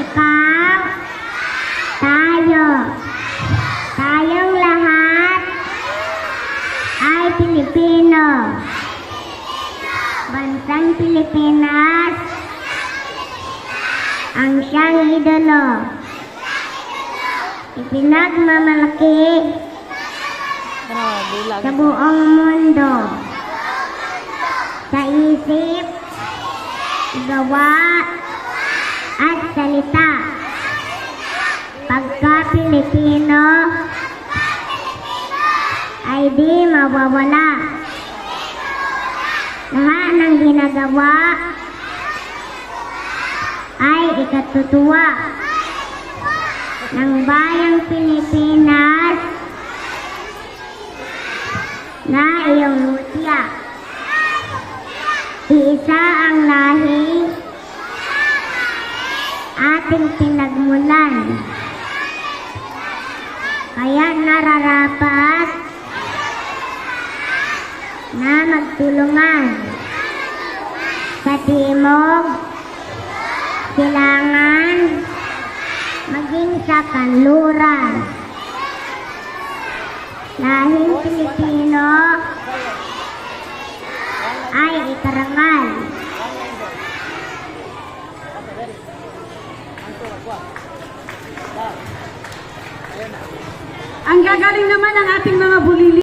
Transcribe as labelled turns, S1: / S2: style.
S1: ikaw, tayo, tayong lahat ay Pilipino. Bansang Pilipinas ang siyang idolo. Ipinagmamalaki sa buong mundo. Sa isip, gawa, ay di mawawala. Lahat ng ginagawa ay ikatutuwa ng bayang Pilipinas na iyong mutya. Iisa ang lahi ating pinagmulan. Kaya nararapat na magtulungan sa timog, silangan, maging sa kanluran. Lahing Pilipino ay ikarangal.
S2: Ang gagaling naman ng ating mga